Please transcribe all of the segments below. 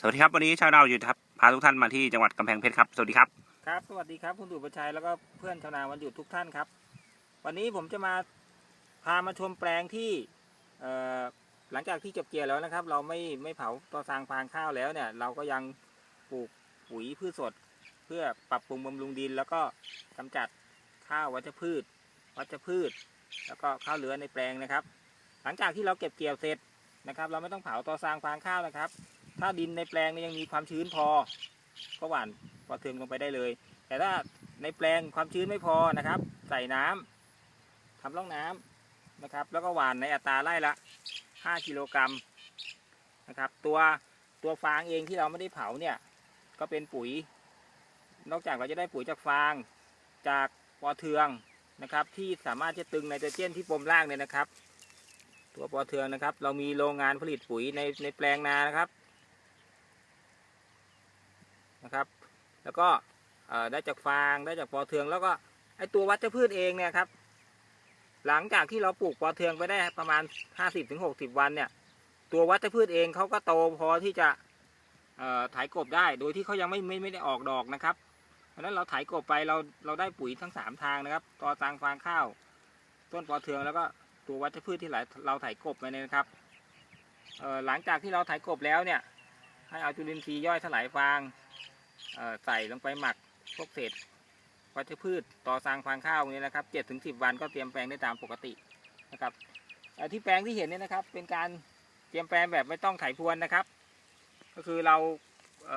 สวัสดีครับวันนี้ชาวนาอยู่ครับพาทุกท่านมาที่จังหวัดกำแพงเพชรครับสวัสดีครับครับ สวัสดีครับ คุณสุประชัยแล้วก็เพื่อนชาวนาวันหยุดทุกท่านครับ วันนี้ผมจะมาพามาชมแปลงที่เอ่อหลังจากที่เก็บเกี่ยวแล้วนะครับ เราไม่ไม่เผาตอซางฟางข้าวแล้วเนี่ย เราก็ยังปลูกปุ๋ยพืชสด เพื่อปรับปรุงบำรุงดิน แล้วก็กำจัดข้าววัชพืช วัชพืช แล้วก็ข้าวเหลือในแปลงนะครับ หลังจากที่เราเก็บเกี่ยวเสร็จนะครับ เราไม่ต้องเผาตอซางฟางข้าวนะครับ ถ้าดินในแปลงนี่ยังมีความชื้นพอ ก็หว่านปอเทืองลงไปได้เลย แต่ถ้าในแปลงความชื้นไม่พอนะครับ ใส่น้ำทำร่องน้ำนะครับ แล้วก็หว่านในอัตราไร่ละ 5 กิโลกรัมนะครับ ตัวตัวฟางเองที่เราไม่ได้เผาเนี่ยก็เป็นปุ๋ย นอกจากเราจะได้ปุ๋ยจากฟางจากปอเทืองนะครับ ที่สามารถจะตึงไนโตรเจนที่ปมล่างเนี่ยนะครับ ตัวปอเทืองนะครับ เรามีโรงงานผลิตปุ๋ยในในแปลงนานะครับ นะครับ แล้วก็ได้จากฟางได้จากปอเทือง แล้วก็ไอตัววัชพืชเองเนี่ยครับ หลังจากที่เราปลูกปอเทืองไปได้ประมาณ 50-60 วันเนี่ยตัววัชพืชเองเขาก็โตพอที่จะถ่ายกบได้โดยที่เขายังไม่ไม่ไม่ได้ออกดอกนะครับ เพราะนั้นเราถ่ายกบไปเราเราได้ปุ๋ยทั้งสามทางนะครับตอตางฟางข้าว ต้นปอเทืองแล้วก็ตัววัชพืชที่หลเราถ่ายกบไปเนี่ยนะครับหลังจากที่เราถ่ายกบแล้วเนี่ยให้เอาจุลินทรีย์ย่อยสลายฟาง ใส่ลงไปหมักพวกเศษวัชพืชต่อสร้างฟางข้าวนี้นะครับเจ็ดถึงสิบวันก็เตรียมแปลงได้ตามปกตินะครับที่แปลงที่เห็นเนี่ยนะครับ เป็นการเตรียมแปลงแบบไม่ต้องไถพรวนนะครับ ก็คือเราเ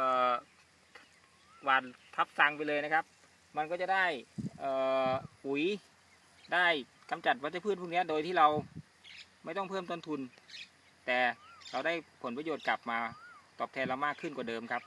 หว่านทับซังไปเลยนะครับ มันก็จะได้ปุ๋ยได้กำจัดวัชพืชพวกนี้โดยที่เราไม่ต้องเพิ่มต้นทุน แต่เราได้ผลประโยชน์กลับมาตอบแทนเรามากขึ้นกว่าเดิมครับ